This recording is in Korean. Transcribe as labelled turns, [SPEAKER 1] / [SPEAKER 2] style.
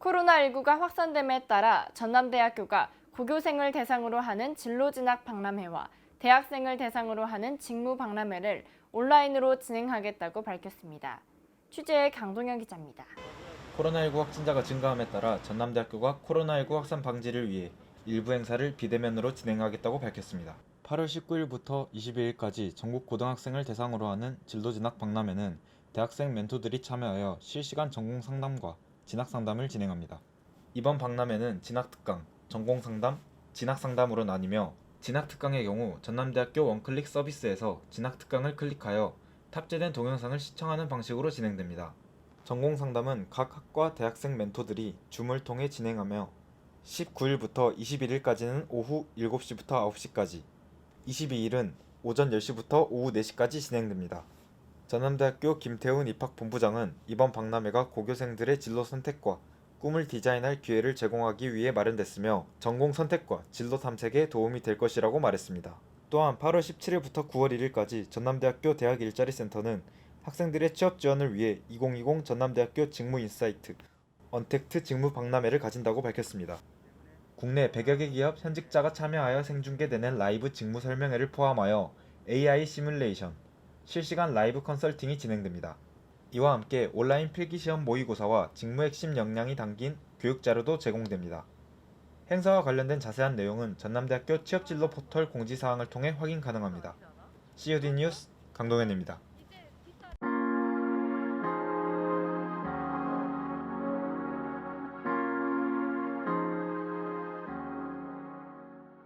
[SPEAKER 1] 코로나19가 확산됨에 따라 전남대학교가 고교생을 대상으로 하는 진로 진학 박람회와 대학생을 대상으로 하는 직무 박람회를 온라인으로 진행하겠다고 밝혔습니다. 취재의 강동현 기자입니다.
[SPEAKER 2] 코로나19 확진자가 증가함에 따라 전남대학교가 코로나19 확산 방지를 위해 일부 행사를 비대면으로 진행하겠다고 밝혔습니다. 8월 19일부터 22일까지 전국 고등학생을 대상으로 하는 진로 진학 박람회는 대학생 멘토들이 참여하여 실시간 전공 상담과 진학 상담을 진행합니다. 이번 박람회는 진학 특강, 전공 상담, 진학 상담으로 나뉘며 진학 특강의 경우 전남대학교 원클릭 서비스에서 진학 특강을 클릭하여 탑재된 동영상을 시청하는 방식으로 진행됩니다. 전공 상담은 각 학과 대학생 멘토들이 줌을 통해 진행하며 19일부터 21일까지는 오후 7시부터 9시까지, 22일은 오전 10시부터 오후 4시까지 진행됩니다. 전남대학교 김태훈 입학본부장은 이번 박람회가 고교생들의 진로 선택과 꿈을 디자인할 기회를 제공하기 위해 마련됐으며 전공 선택과 진로 탐색에 도움이 될 것이라고 말했습니다. 또한 8월 17일부터 9월 1일까지 전남대학교 대학 일자리 센터는 학생들의 취업 지원을 위해 2020 전남대학교 직무 인사이트 언택트 직무 박람회를 가진다고 밝혔습니다. 국내 100여 개 기업 현직자가 참여하여 생중계되는 라이브 직무 설명회를 포함하여 AI 시뮬레이션, 실시간 라이브 컨설팅이 진행됩니다. 이와 함께 온라인 필기시험 모의고사와 직무 핵심 역량이 담긴 교육 자료도 제공됩니다. 행사와 관련된 자세한 내용은 전남대학교 취업진로 포털 공지사항을 통해 확인 가능합니다. COD 뉴스 강동현입니다.